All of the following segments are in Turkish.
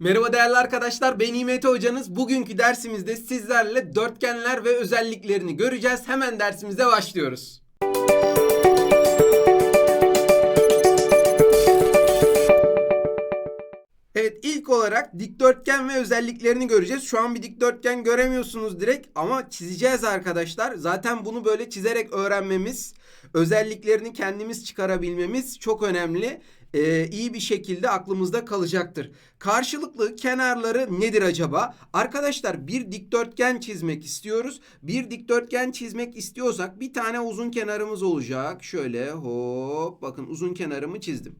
Merhaba değerli arkadaşlar ben İMT hocanız. Bugünkü dersimizde sizlerle dörtgenler ve özelliklerini göreceğiz. Hemen dersimize başlıyoruz. Evet ilk olarak dikdörtgen ve özelliklerini göreceğiz. Şu an bir dikdörtgen göremiyorsunuz direkt ama çizeceğiz arkadaşlar. Zaten bunu böyle çizerek öğrenmemiz, özelliklerini kendimiz çıkarabilmemiz çok önemli. Ee, iyi bir şekilde aklımızda kalacaktır. Karşılıklı kenarları nedir acaba? Arkadaşlar bir dikdörtgen çizmek istiyoruz. Bir dikdörtgen çizmek istiyorsak bir tane uzun kenarımız olacak. Şöyle hop bakın uzun kenarımı çizdim.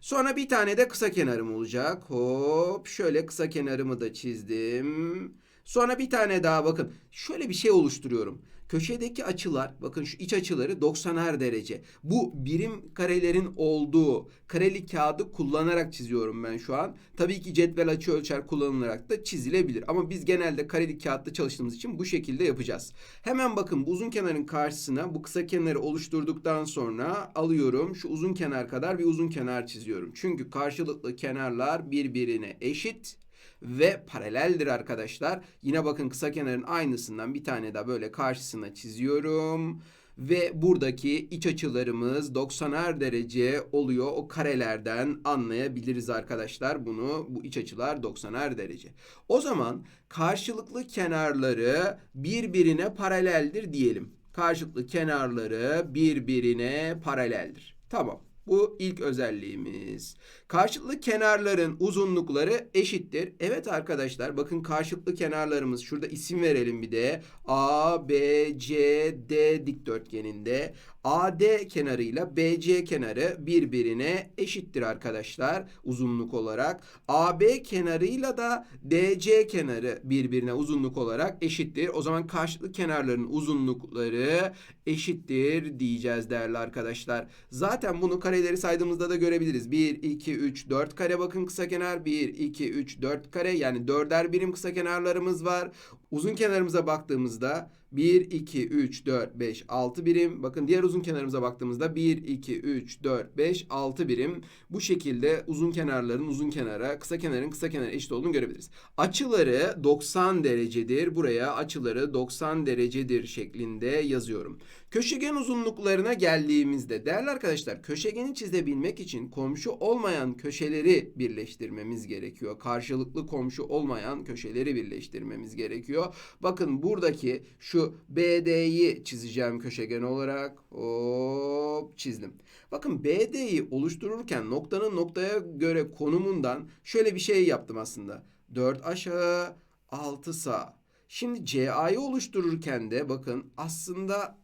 Sonra bir tane de kısa kenarım olacak. Hop şöyle kısa kenarımı da çizdim. Sonra bir tane daha bakın. Şöyle bir şey oluşturuyorum. Köşedeki açılar bakın şu iç açıları 90'er derece. Bu birim karelerin olduğu kareli kağıdı kullanarak çiziyorum ben şu an. Tabii ki cetvel açı ölçer kullanılarak da çizilebilir. Ama biz genelde kareli kağıtta çalıştığımız için bu şekilde yapacağız. Hemen bakın bu uzun kenarın karşısına bu kısa kenarı oluşturduktan sonra alıyorum. Şu uzun kenar kadar bir uzun kenar çiziyorum. Çünkü karşılıklı kenarlar birbirine eşit ve paraleldir arkadaşlar. Yine bakın kısa kenarın aynısından bir tane daha böyle karşısına çiziyorum. Ve buradaki iç açılarımız 90'er derece oluyor. O karelerden anlayabiliriz arkadaşlar bunu. Bu iç açılar 90'er derece. O zaman karşılıklı kenarları birbirine paraleldir diyelim. Karşılıklı kenarları birbirine paraleldir. Tamam. Bu ilk özelliğimiz. Karşılıklı kenarların uzunlukları eşittir. Evet arkadaşlar bakın karşılıklı kenarlarımız şurada isim verelim bir de. A, B, C, D dikdörtgeninde AD kenarıyla BC kenarı birbirine eşittir arkadaşlar uzunluk olarak. AB kenarıyla da DC kenarı birbirine uzunluk olarak eşittir. O zaman karşılıklı kenarların uzunlukları eşittir diyeceğiz değerli arkadaşlar. Zaten bunu kareleri saydığımızda da görebiliriz. 1, 2, 3, 4 kare bakın kısa kenar. 1, 2, 3, 4 kare yani dörder birim kısa kenarlarımız var. Uzun kenarımıza baktığımızda 1, 2, 3, 4, 5, 6 birim. Bakın diğer uzun kenarımıza baktığımızda 1, 2, 3, 4, 5, 6 birim. Bu şekilde uzun kenarların uzun kenara, kısa kenarın kısa kenara eşit olduğunu görebiliriz. Açıları 90 derecedir. Buraya açıları 90 derecedir şeklinde yazıyorum. Köşegen uzunluklarına geldiğimizde değerli arkadaşlar köşegeni çizebilmek için komşu olmayan köşeleri birleştirmemiz gerekiyor. Karşılıklı komşu olmayan köşeleri birleştirmemiz gerekiyor. Bakın buradaki şu BD'yi çizeceğim köşegen olarak. Hop çizdim. Bakın BD'yi oluştururken noktanın noktaya göre konumundan şöyle bir şey yaptım aslında. 4 aşağı 6 sağ. Şimdi CA'yı oluştururken de bakın aslında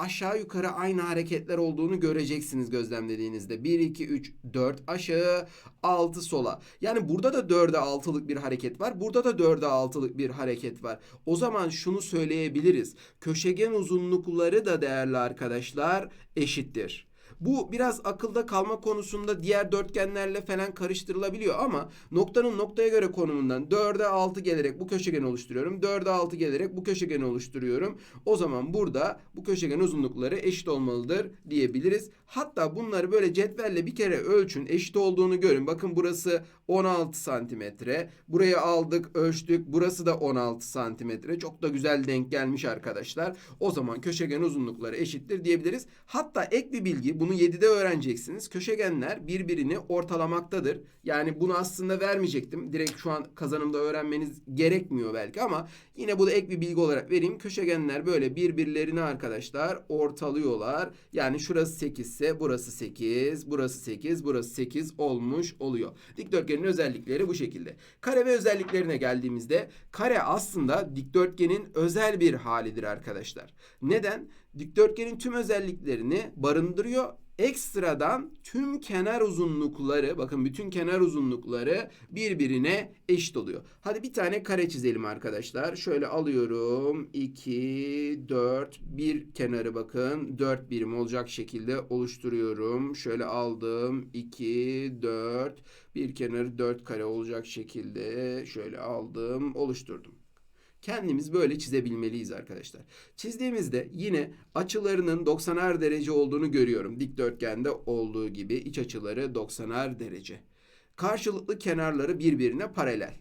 aşağı yukarı aynı hareketler olduğunu göreceksiniz gözlemlediğinizde. 1, 2, 3, 4 aşağı, 6 sola. Yani burada da 4'e 6'lık bir hareket var. Burada da 4'e 6'lık bir hareket var. O zaman şunu söyleyebiliriz. Köşegen uzunlukları da değerli arkadaşlar eşittir. Bu biraz akılda kalma konusunda diğer dörtgenlerle falan karıştırılabiliyor ama noktanın noktaya göre konumundan 4'e 6 gelerek bu köşegeni oluşturuyorum. 4'e 6 gelerek bu köşegeni oluşturuyorum. O zaman burada bu köşegen uzunlukları eşit olmalıdır diyebiliriz. Hatta bunları böyle cetvelle bir kere ölçün. Eşit olduğunu görün. Bakın burası 16 santimetre. Burayı aldık, ölçtük. Burası da 16 santimetre. Çok da güzel denk gelmiş arkadaşlar. O zaman köşegen uzunlukları eşittir diyebiliriz. Hatta ek bir bilgi. Bunu 7'de öğreneceksiniz. Köşegenler birbirini ortalamaktadır. Yani bunu aslında vermeyecektim. Direkt şu an kazanımda öğrenmeniz gerekmiyor belki ama yine bu da ek bir bilgi olarak vereyim. Köşegenler böyle birbirlerini arkadaşlar ortalıyorlar. Yani şurası 8 ise burası 8, burası 8, burası 8 olmuş oluyor. Dikdörtgenin özellikleri bu şekilde. Kare ve özelliklerine geldiğimizde kare aslında dikdörtgenin özel bir halidir arkadaşlar. Neden? Dikdörtgenin tüm özelliklerini barındırıyor ekstradan tüm kenar uzunlukları bakın bütün kenar uzunlukları birbirine eşit oluyor. Hadi bir tane kare çizelim arkadaşlar. Şöyle alıyorum. 2, 4, bir kenarı bakın 4 birim olacak şekilde oluşturuyorum. Şöyle aldım. 2, 4, bir kenarı 4 kare olacak şekilde şöyle aldım oluşturdum. Kendimiz böyle çizebilmeliyiz arkadaşlar. Çizdiğimizde yine açılarının 90'er derece olduğunu görüyorum. Dikdörtgende olduğu gibi iç açıları 90'er derece. Karşılıklı kenarları birbirine paralel.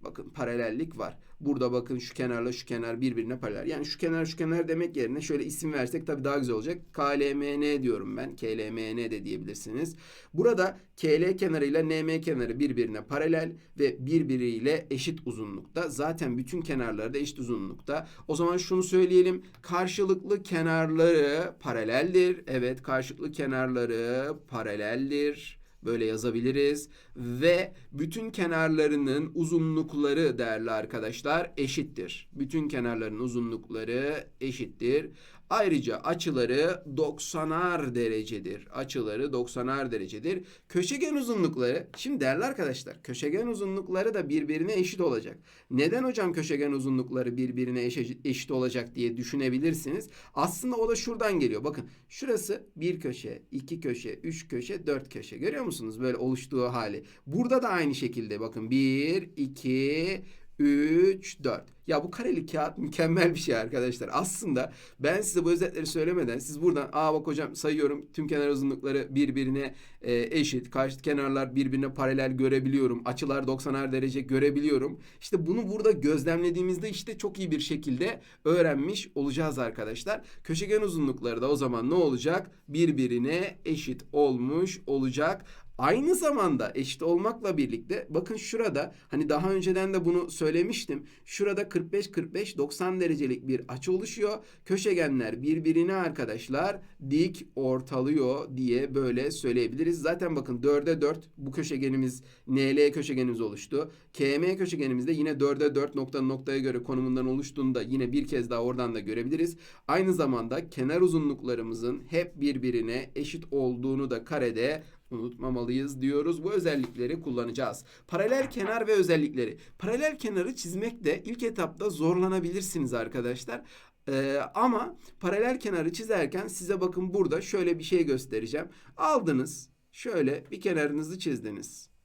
Bakın paralellik var. Burada bakın şu kenarla şu kenar birbirine paralel. Yani şu kenar şu kenar demek yerine şöyle isim versek tabii daha güzel olacak. KLMN diyorum ben. KLMN de diyebilirsiniz. Burada KL kenarıyla NM kenarı birbirine paralel ve birbiriyle eşit uzunlukta. Zaten bütün kenarları da eşit uzunlukta. O zaman şunu söyleyelim. Karşılıklı kenarları paraleldir. Evet karşılıklı kenarları paraleldir. Böyle yazabiliriz. Ve bütün kenarlarının uzunlukları değerli arkadaşlar eşittir. Bütün kenarların uzunlukları eşittir. Ayrıca açıları 90'ar derecedir. Açıları 90'ar derecedir. Köşegen uzunlukları, şimdi değerli arkadaşlar, köşegen uzunlukları da birbirine eşit olacak. Neden hocam köşegen uzunlukları birbirine eşit, olacak diye düşünebilirsiniz. Aslında o da şuradan geliyor. Bakın şurası bir köşe, iki köşe, üç köşe, dört köşe. Görüyor musunuz böyle oluştuğu hali? Burada da aynı şekilde bakın bir, iki, 3, 4. Ya bu kareli kağıt mükemmel bir şey arkadaşlar. Aslında ben size bu özetleri söylemeden siz buradan aa bak hocam sayıyorum tüm kenar uzunlukları birbirine e, eşit. Karşı kenarlar birbirine paralel görebiliyorum. Açılar 90'ar derece görebiliyorum. İşte bunu burada gözlemlediğimizde işte çok iyi bir şekilde öğrenmiş olacağız arkadaşlar. Köşegen uzunlukları da o zaman ne olacak? Birbirine eşit olmuş olacak. Aynı zamanda eşit olmakla birlikte bakın şurada hani daha önceden de bunu söylemiştim. Şurada 45 45 90 derecelik bir açı oluşuyor. Köşegenler birbirine arkadaşlar dik ortalıyor diye böyle söyleyebiliriz. Zaten bakın 4'e 4 bu köşegenimiz NL köşegenimiz oluştu. KM köşegenimiz de yine 4'e 4 nokta noktaya göre konumundan oluştuğunda yine bir kez daha oradan da görebiliriz. Aynı zamanda kenar uzunluklarımızın hep birbirine eşit olduğunu da karede unutmamalıyız diyoruz. Bu özellikleri kullanacağız. Paralel kenar ve özellikleri. Paralel kenarı çizmekte ilk etapta zorlanabilirsiniz arkadaşlar. Ee, ama paralel kenarı çizerken size bakın burada şöyle bir şey göstereceğim. Aldınız şöyle bir kenarınızı çizdiniz.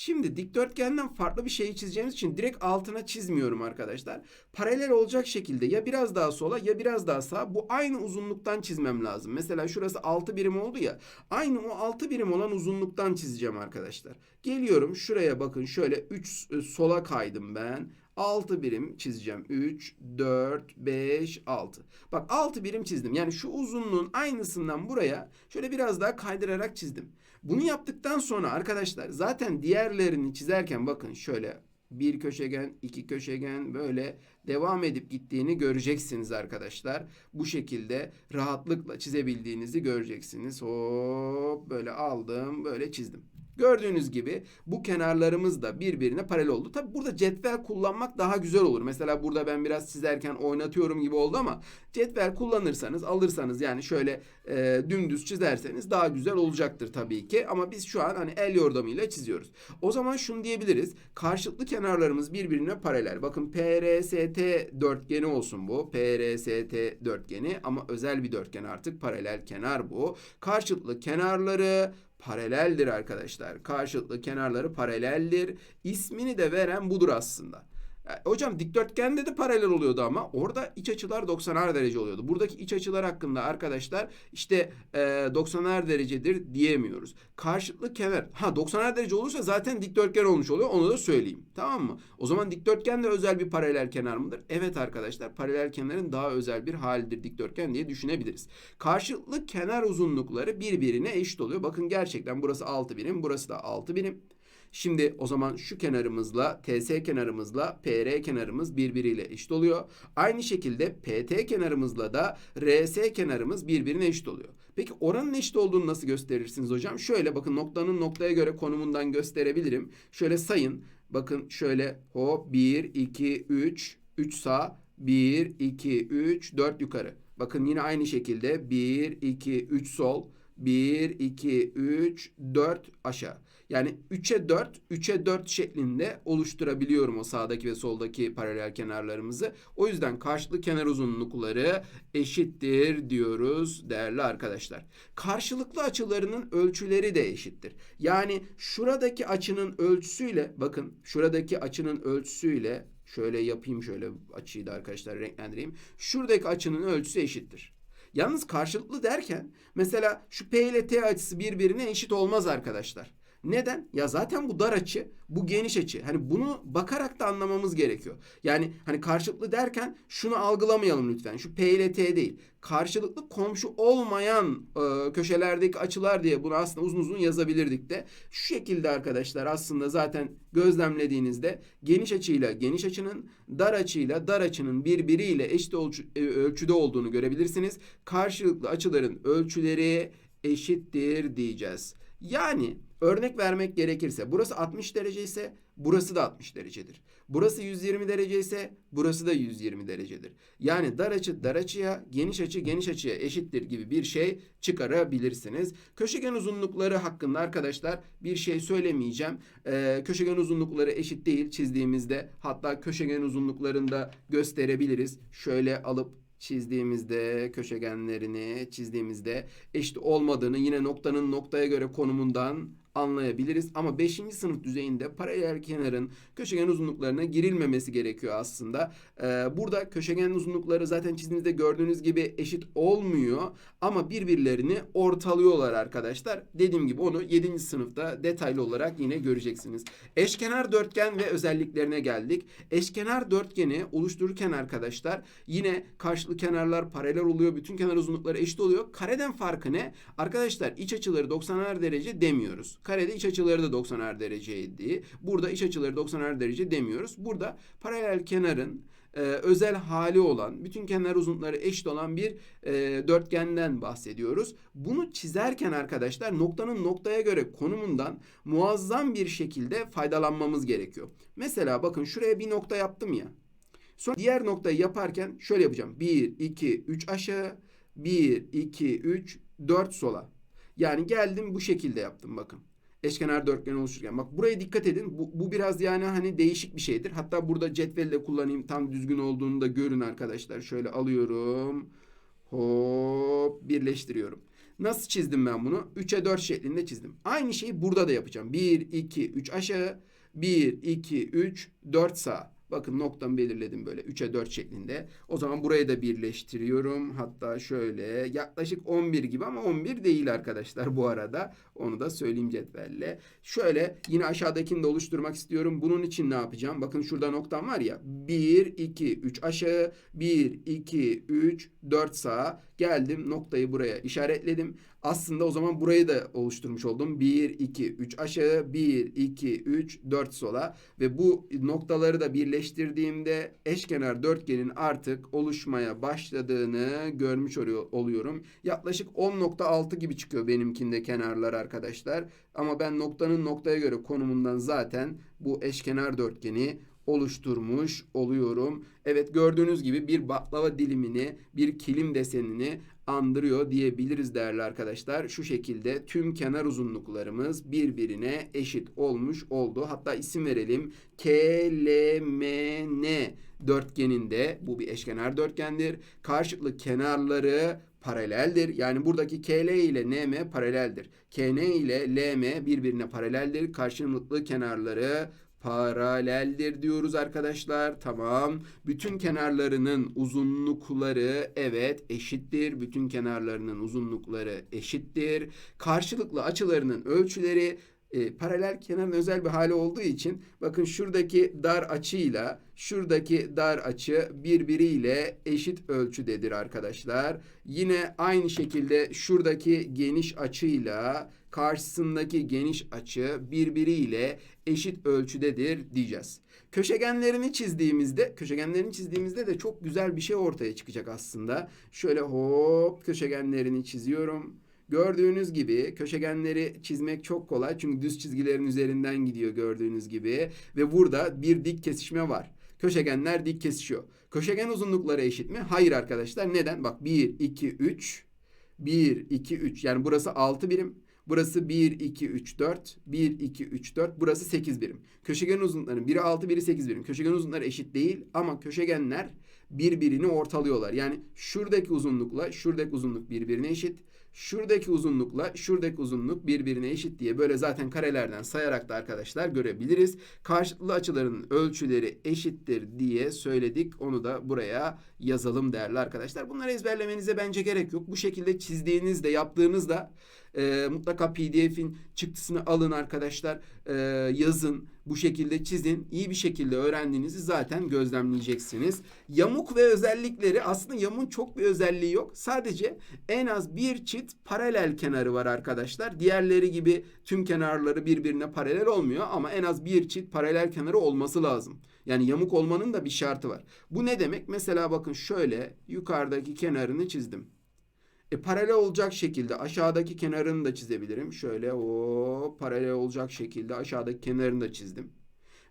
Şimdi dikdörtgenden farklı bir şeyi çizeceğimiz için direkt altına çizmiyorum arkadaşlar. Paralel olacak şekilde ya biraz daha sola ya biraz daha sağa bu aynı uzunluktan çizmem lazım. Mesela şurası 6 birim oldu ya. Aynı o 6 birim olan uzunluktan çizeceğim arkadaşlar. Geliyorum şuraya bakın şöyle 3 sola kaydım ben. 6 birim çizeceğim. 3, 4, 5, 6. Bak 6 birim çizdim. Yani şu uzunluğun aynısından buraya şöyle biraz daha kaydırarak çizdim. Bunu yaptıktan sonra arkadaşlar zaten diğerlerini çizerken bakın şöyle bir köşegen, iki köşegen böyle devam edip gittiğini göreceksiniz arkadaşlar. Bu şekilde rahatlıkla çizebildiğinizi göreceksiniz. Hop böyle aldım, böyle çizdim. Gördüğünüz gibi bu kenarlarımız da birbirine paralel oldu. Tabi burada cetvel kullanmak daha güzel olur. Mesela burada ben biraz çizerken oynatıyorum gibi oldu ama cetvel kullanırsanız alırsanız yani şöyle e, dümdüz çizerseniz daha güzel olacaktır tabii ki. Ama biz şu an hani el yordamıyla çiziyoruz. O zaman şunu diyebiliriz. Karşılıklı kenarlarımız birbirine paralel. Bakın PRST dörtgeni olsun bu. PRST dörtgeni ama özel bir dörtgen artık paralel kenar bu. Karşılıklı kenarları paraleldir arkadaşlar. Karşılıklı kenarları paraleldir. İsmini de veren budur aslında. E, hocam dikdörtgende de paralel oluyordu ama orada iç açılar 90'ar derece oluyordu. Buradaki iç açılar hakkında arkadaşlar işte e, 90'ar derecedir diyemiyoruz. Karşılıklı kenar ha 90'ar derece olursa zaten dikdörtgen olmuş oluyor onu da söyleyeyim. Tamam mı? O zaman dikdörtgen de özel bir paralel kenar mıdır? Evet arkadaşlar paralel kenarın daha özel bir halidir dikdörtgen diye düşünebiliriz. Karşılıklı kenar uzunlukları birbirine eşit oluyor. Bakın gerçekten burası 6 birim burası da 6 birim. Şimdi o zaman şu kenarımızla TS kenarımızla PR kenarımız birbiriyle eşit oluyor. Aynı şekilde PT kenarımızla da RS kenarımız birbirine eşit oluyor. Peki oranın eşit olduğunu nasıl gösterirsiniz hocam? Şöyle bakın noktanın noktaya göre konumundan gösterebilirim. Şöyle sayın. Bakın şöyle hop 1, 2, 3, 3 sağ, 1, 2, 3, 4 yukarı. Bakın yine aynı şekilde 1, 2, 3 sol, 1, 2, 3, 4 aşağı. Yani 3'e 4, 3'e 4 şeklinde oluşturabiliyorum o sağdaki ve soldaki paralel kenarlarımızı. O yüzden karşılıklı kenar uzunlukları eşittir diyoruz değerli arkadaşlar. Karşılıklı açılarının ölçüleri de eşittir. Yani şuradaki açının ölçüsüyle bakın şuradaki açının ölçüsüyle şöyle yapayım şöyle açıyı da arkadaşlar renklendireyim. Şuradaki açının ölçüsü eşittir. Yalnız karşılıklı derken mesela şu P ile T açısı birbirine eşit olmaz arkadaşlar. Neden? Ya zaten bu dar açı, bu geniş açı. Hani bunu bakarak da anlamamız gerekiyor. Yani hani karşılıklı derken şunu algılamayalım lütfen. Şu P ile T değil. Karşılıklı komşu olmayan e, köşelerdeki açılar diye bunu aslında uzun uzun yazabilirdik de. Şu şekilde arkadaşlar aslında zaten gözlemlediğinizde geniş açıyla geniş açının dar açıyla dar açının birbiriyle eşit ölçü- e, ölçüde olduğunu görebilirsiniz. Karşılıklı açıların ölçüleri eşittir diyeceğiz. Yani örnek vermek gerekirse burası 60 derece ise burası da 60 derecedir. Burası 120 derece ise burası da 120 derecedir. Yani dar açı dar açıya, geniş açı geniş açıya eşittir gibi bir şey çıkarabilirsiniz. Köşegen uzunlukları hakkında arkadaşlar bir şey söylemeyeceğim. Ee, köşegen uzunlukları eşit değil çizdiğimizde. Hatta köşegen uzunluklarını da gösterebiliriz. Şöyle alıp çizdiğimizde köşegenlerini çizdiğimizde eşit olmadığını yine noktanın noktaya göre konumundan anlayabiliriz. Ama 5. sınıf düzeyinde paralel kenarın köşegen uzunluklarına girilmemesi gerekiyor aslında. Ee, burada köşegen uzunlukları zaten çizdiğinizde gördüğünüz gibi eşit olmuyor ama birbirlerini ortalıyorlar arkadaşlar. Dediğim gibi onu 7. sınıfta detaylı olarak yine göreceksiniz. Eşkenar dörtgen ve özelliklerine geldik. Eşkenar dörtgeni oluştururken arkadaşlar yine karşılıklı kenarlar paralel oluyor. Bütün kenar uzunlukları eşit oluyor. Kareden farkı ne? Arkadaşlar iç açıları 90'ar derece demiyoruz. Karede iç açıları da 90'ar dereceydi. Burada iç açıları 90'ar derece demiyoruz. Burada paralel kenarın e, özel hali olan, bütün kenar uzunlukları eşit olan bir e, dörtgenden bahsediyoruz. Bunu çizerken arkadaşlar noktanın noktaya göre konumundan muazzam bir şekilde faydalanmamız gerekiyor. Mesela bakın şuraya bir nokta yaptım ya. Sonra diğer noktayı yaparken şöyle yapacağım. 1, 2, 3 aşağı, 1, 2, 3, 4 sola. Yani geldim bu şekilde yaptım bakın. Eşkenar dörtgen oluştururken. Bak buraya dikkat edin. Bu, bu biraz yani hani değişik bir şeydir. Hatta burada cetvelle kullanayım. Tam düzgün olduğunu da görün arkadaşlar. Şöyle alıyorum. Hop birleştiriyorum. Nasıl çizdim ben bunu? 3'e 4 şeklinde çizdim. Aynı şeyi burada da yapacağım. 1, 2, 3 aşağı. 1, 2, 3, 4 sağ. Bakın noktamı belirledim böyle 3'e 4 şeklinde. O zaman burayı da birleştiriyorum. Hatta şöyle yaklaşık 11 gibi ama 11 değil arkadaşlar bu arada. Onu da söyleyeyim cetvelle. Şöyle yine aşağıdakini de oluşturmak istiyorum. Bunun için ne yapacağım? Bakın şurada noktam var ya. 1, 2, 3 aşağı. 1, 2, 3, 4 sağa. Geldim noktayı buraya işaretledim. Aslında o zaman burayı da oluşturmuş oldum. 1, 2, 3 aşağı. 1, 2, 3, 4 sola. Ve bu noktaları da birleştirdiğimde eşkenar dörtgenin artık oluşmaya başladığını görmüş oluyor, oluyorum. Yaklaşık 10.6 gibi çıkıyor benimkinde kenarlar arkadaşlar. Ama ben noktanın noktaya göre konumundan zaten bu eşkenar dörtgeni oluşturmuş oluyorum. Evet gördüğünüz gibi bir baklava dilimini, bir kilim desenini andırıyor diyebiliriz değerli arkadaşlar. Şu şekilde tüm kenar uzunluklarımız birbirine eşit olmuş oldu. Hatta isim verelim. KLMN dörtgeninde bu bir eşkenar dörtgendir. Karşılıklı kenarları paraleldir. Yani buradaki KL ile NM paraleldir. KN ile LM birbirine paraleldir. Karşılıklı kenarları paraleldir diyoruz arkadaşlar. Tamam. Bütün kenarlarının uzunlukları evet eşittir. Bütün kenarlarının uzunlukları eşittir. Karşılıklı açılarının ölçüleri e, paralel kenarın özel bir hali olduğu için bakın şuradaki dar açıyla şuradaki dar açı birbiriyle eşit ölçüdedir arkadaşlar. Yine aynı şekilde şuradaki geniş açıyla karşısındaki geniş açı birbiriyle eşit ölçüdedir diyeceğiz. Köşegenlerini çizdiğimizde, köşegenlerini çizdiğimizde de çok güzel bir şey ortaya çıkacak aslında. Şöyle hop köşegenlerini çiziyorum. Gördüğünüz gibi köşegenleri çizmek çok kolay çünkü düz çizgilerin üzerinden gidiyor gördüğünüz gibi ve burada bir dik kesişme var. Köşegenler dik kesişiyor. Köşegen uzunlukları eşit mi? Hayır arkadaşlar. Neden? Bak 1 2 3 1 2 3 yani burası 6 birim. Burası 1, 2, 3, 4. 1, 2, 3, 4. Burası 8 birim. Köşegen uzunlukları biri 6, biri 8 birim. Köşegen uzunlukları eşit değil ama köşegenler birbirini ortalıyorlar. Yani şuradaki uzunlukla şuradaki uzunluk birbirine eşit. Şuradaki uzunlukla şuradaki uzunluk birbirine eşit diye böyle zaten karelerden sayarak da arkadaşlar görebiliriz. Karşılıklı açıların ölçüleri eşittir diye söyledik. Onu da buraya yazalım değerli arkadaşlar. Bunları ezberlemenize bence gerek yok. Bu şekilde çizdiğinizde yaptığınızda Ee, mutlaka PDF'in çıktısını alın arkadaşlar. Ee, yazın. Bu şekilde çizin. İyi bir şekilde öğrendiğinizi zaten gözlemleyeceksiniz. Yamuk ve özellikleri aslında yamuğun çok bir özelliği yok. Sadece en az bir çift paralel kenarı var arkadaşlar. Diğerleri gibi tüm kenarları birbirine paralel olmuyor ama en az bir çift paralel kenarı olması lazım. Yani yamuk olmanın da bir şartı var. Bu ne demek? Mesela bakın şöyle yukarıdaki kenarını çizdim. E, paralel olacak şekilde aşağıdaki kenarını da çizebilirim. Şöyle o paralel olacak şekilde aşağıdaki kenarını da çizdim.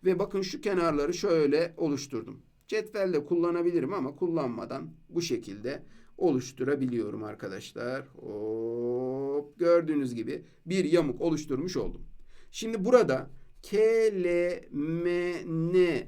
Ve bakın şu kenarları şöyle oluşturdum. Cetvelle kullanabilirim ama kullanmadan bu şekilde oluşturabiliyorum arkadaşlar. Hop gördüğünüz gibi bir yamuk oluşturmuş oldum. Şimdi burada K, L, M, N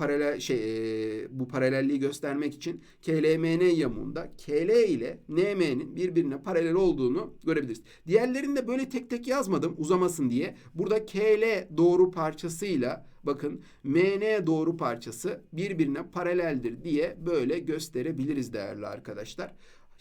paralel şey e, bu paralelliği göstermek için KLMN yamuğunda KL ile NM'nin birbirine paralel olduğunu görebiliriz. Diğerlerini de böyle tek tek yazmadım uzamasın diye. Burada KL doğru parçasıyla bakın MN doğru parçası birbirine paraleldir diye böyle gösterebiliriz değerli arkadaşlar.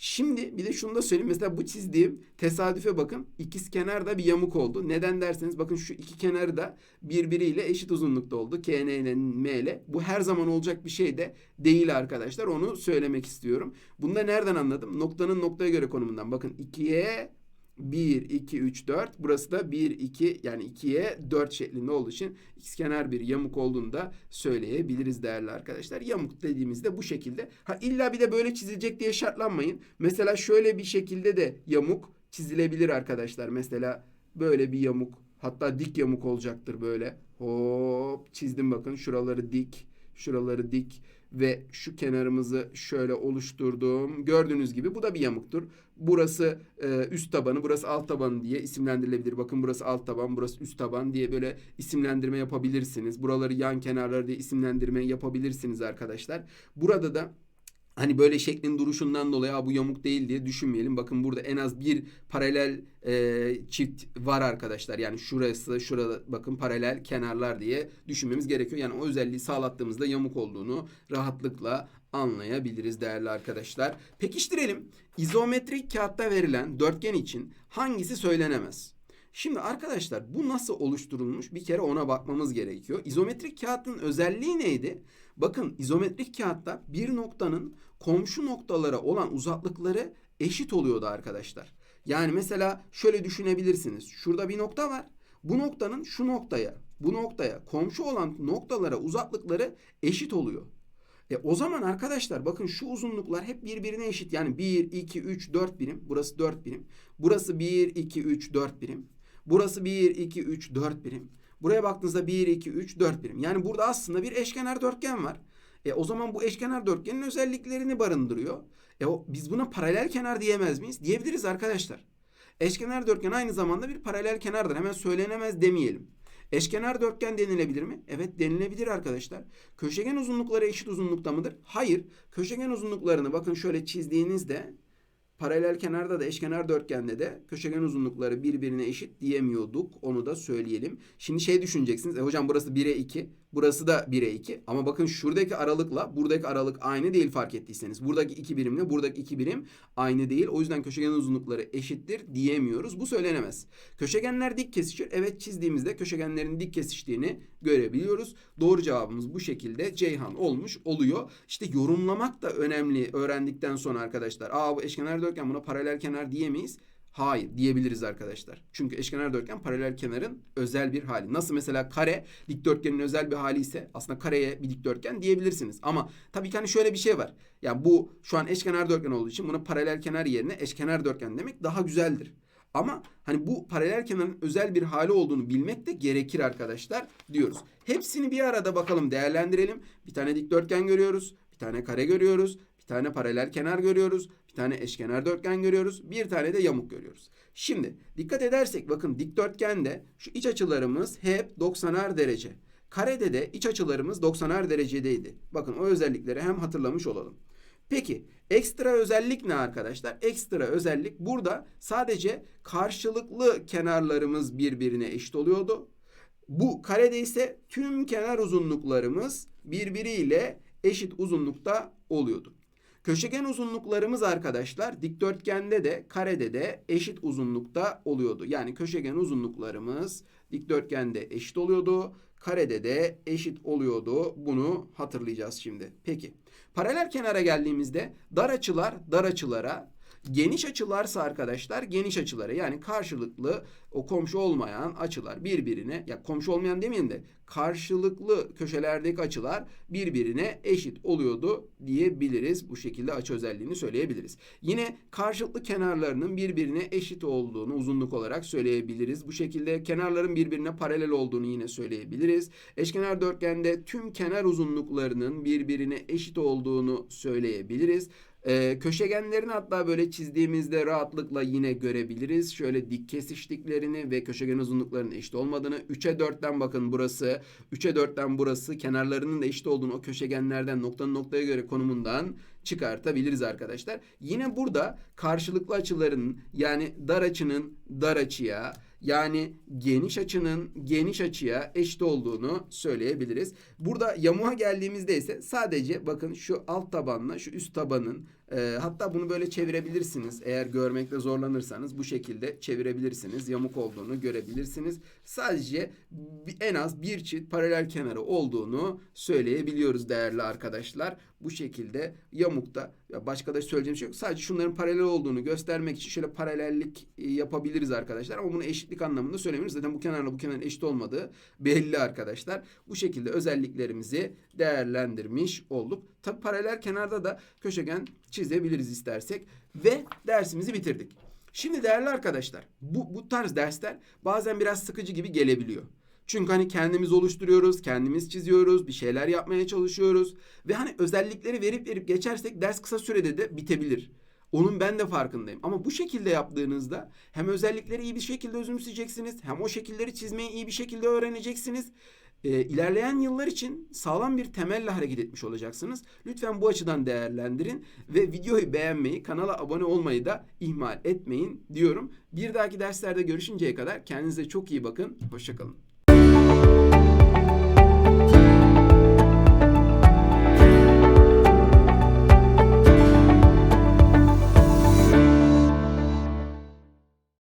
Şimdi bir de şunu da söyleyeyim. Mesela bu çizdiğim tesadüfe bakın. İkiz kenarda bir yamuk oldu. Neden derseniz bakın şu iki kenarı da birbiriyle eşit uzunlukta oldu. KN ile M ile. Bu her zaman olacak bir şey de değil arkadaşlar. Onu söylemek istiyorum. Bunu da nereden anladım? Noktanın noktaya göre konumundan. Bakın 2'ye 1, 2, 3, 4. Burası da 1, 2 yani 2'ye 4 şeklinde olduğu için ikizkenar bir yamuk olduğunu da söyleyebiliriz değerli arkadaşlar. Yamuk dediğimizde bu şekilde. Ha illa bir de böyle çizilecek diye şartlanmayın. Mesela şöyle bir şekilde de yamuk çizilebilir arkadaşlar. Mesela böyle bir yamuk hatta dik yamuk olacaktır böyle. Hop çizdim bakın şuraları dik, şuraları dik ve şu kenarımızı şöyle oluşturdum. Gördüğünüz gibi bu da bir yamuktur. Burası e, üst tabanı, burası alt tabanı diye isimlendirilebilir. Bakın burası alt taban, burası üst taban diye böyle isimlendirme yapabilirsiniz. Buraları yan kenarları diye isimlendirme yapabilirsiniz arkadaşlar. Burada da Hani böyle şeklin duruşundan dolayı bu yamuk değil diye düşünmeyelim. Bakın burada en az bir paralel e, çift var arkadaşlar. Yani şurası, şurada bakın paralel kenarlar diye düşünmemiz gerekiyor. Yani o özelliği sağlattığımızda yamuk olduğunu rahatlıkla anlayabiliriz değerli arkadaşlar. Pekiştirelim. İzometrik kağıtta verilen dörtgen için hangisi söylenemez? Şimdi arkadaşlar bu nasıl oluşturulmuş bir kere ona bakmamız gerekiyor. İzometrik kağıtın özelliği neydi? Bakın izometrik kağıtta bir noktanın komşu noktalara olan uzaklıkları eşit oluyordu arkadaşlar. Yani mesela şöyle düşünebilirsiniz. Şurada bir nokta var. Bu noktanın şu noktaya, bu noktaya komşu olan noktalara uzaklıkları eşit oluyor. E o zaman arkadaşlar bakın şu uzunluklar hep birbirine eşit. Yani 1, 2, 3, 4 birim. Burası 4 birim. Burası 1, 2, 3, 4 birim. Burası 1, 2, 3, 4 birim. Buraya baktığınızda 1, 2, 3, 4 birim. Yani burada aslında bir eşkenar dörtgen var. E o zaman bu eşkenar dörtgenin özelliklerini barındırıyor. E o, biz buna paralel kenar diyemez miyiz? Diyebiliriz arkadaşlar. Eşkenar dörtgen aynı zamanda bir paralel kenardır. Hemen söylenemez demeyelim. Eşkenar dörtgen denilebilir mi? Evet denilebilir arkadaşlar. Köşegen uzunlukları eşit uzunlukta mıdır? Hayır. Köşegen uzunluklarını bakın şöyle çizdiğinizde Paralel kenarda da eşkenar dörtgende de köşegen uzunlukları birbirine eşit diyemiyorduk. Onu da söyleyelim. Şimdi şey düşüneceksiniz. E hocam burası 1'e 2. Burası da 1'e 2. Ama bakın şuradaki aralıkla buradaki aralık aynı değil fark ettiyseniz. Buradaki 2 birimle buradaki 2 birim aynı değil. O yüzden köşegen uzunlukları eşittir diyemiyoruz. Bu söylenemez. Köşegenler dik kesişir. Evet çizdiğimizde köşegenlerin dik kesiştiğini görebiliyoruz. Doğru cevabımız bu şekilde Ceyhan olmuş oluyor. İşte yorumlamak da önemli öğrendikten sonra arkadaşlar. Aa bu eşkenar dörtgen buna paralel kenar diyemeyiz. Hayır diyebiliriz arkadaşlar. Çünkü eşkenar dörtgen paralel kenarın özel bir hali. Nasıl mesela kare dikdörtgenin özel bir hali ise aslında kareye bir dikdörtgen diyebilirsiniz. Ama tabii ki hani şöyle bir şey var. Yani bu şu an eşkenar dörtgen olduğu için buna paralel kenar yerine eşkenar dörtgen demek daha güzeldir. Ama hani bu paralel kenarın özel bir hali olduğunu bilmek de gerekir arkadaşlar diyoruz. Hepsini bir arada bakalım değerlendirelim. Bir tane dikdörtgen görüyoruz. Bir tane kare görüyoruz. Bir tane paralel kenar görüyoruz. Bir tane eşkenar dörtgen görüyoruz. Bir tane de yamuk görüyoruz. Şimdi dikkat edersek bakın dikdörtgende şu iç açılarımız hep 90'ar derece. Karede de iç açılarımız 90'ar derecedeydi. Bakın o özellikleri hem hatırlamış olalım. Peki ekstra özellik ne arkadaşlar? Ekstra özellik burada sadece karşılıklı kenarlarımız birbirine eşit oluyordu. Bu karede ise tüm kenar uzunluklarımız birbiriyle eşit uzunlukta oluyordu. Köşegen uzunluklarımız arkadaşlar dikdörtgende de karede de eşit uzunlukta oluyordu. Yani köşegen uzunluklarımız dikdörtgende eşit oluyordu. Karede de eşit oluyordu. Bunu hatırlayacağız şimdi. Peki. Paralel kenara geldiğimizde dar açılar dar açılara, geniş açılarsa arkadaşlar geniş açılara yani karşılıklı o komşu olmayan açılar birbirine ya komşu olmayan demeyin de karşılıklı köşelerdeki açılar birbirine eşit oluyordu diyebiliriz. Bu şekilde açı özelliğini söyleyebiliriz. Yine karşılıklı kenarlarının birbirine eşit olduğunu uzunluk olarak söyleyebiliriz. Bu şekilde kenarların birbirine paralel olduğunu yine söyleyebiliriz. Eşkenar dörtgende tüm kenar uzunluklarının birbirine eşit olduğunu söyleyebiliriz. Ee, köşegenlerini hatta böyle çizdiğimizde rahatlıkla yine görebiliriz. Şöyle dik kesiştiklerini ve köşegen uzunluklarının eşit olmadığını. 3'e 4'ten bakın burası. 3'e 4'ten burası. Kenarlarının da eşit olduğunu o köşegenlerden noktanın noktaya göre konumundan çıkartabiliriz arkadaşlar. Yine burada karşılıklı açıların yani dar açının dar açıya yani geniş açının geniş açıya eşit olduğunu söyleyebiliriz. Burada yamuğa geldiğimizde ise sadece bakın şu alt tabanla şu üst tabanın e, hatta bunu böyle çevirebilirsiniz. Eğer görmekte zorlanırsanız bu şekilde çevirebilirsiniz. Yamuk olduğunu görebilirsiniz. Sadece en az bir çift paralel kenarı olduğunu söyleyebiliyoruz değerli arkadaşlar. Bu şekilde yamukta ya başka da söyleyeceğim şey yok. Sadece şunların paralel olduğunu göstermek için şöyle paralellik e, yapabiliriz arkadaşlar. Ama bunu eşitlik anlamında söylemiyoruz. Zaten bu kenarla bu kenarın eşit olmadığı belli arkadaşlar. Bu şekilde özelliklerimizi değerlendirmiş olduk. Tabi paralel kenarda da köşegen çizebiliriz istersek. Ve dersimizi bitirdik. Şimdi değerli arkadaşlar bu, bu tarz dersler bazen biraz sıkıcı gibi gelebiliyor. Çünkü hani kendimiz oluşturuyoruz, kendimiz çiziyoruz, bir şeyler yapmaya çalışıyoruz. Ve hani özellikleri verip verip geçersek ders kısa sürede de bitebilir. Onun ben de farkındayım. Ama bu şekilde yaptığınızda hem özellikleri iyi bir şekilde özümseyeceksiniz, hem o şekilleri çizmeyi iyi bir şekilde öğreneceksiniz. Ee, ilerleyen yıllar için sağlam bir temelle hareket etmiş olacaksınız. Lütfen bu açıdan değerlendirin ve videoyu beğenmeyi, kanala abone olmayı da ihmal etmeyin diyorum. Bir dahaki derslerde görüşünceye kadar kendinize çok iyi bakın. Hoşçakalın.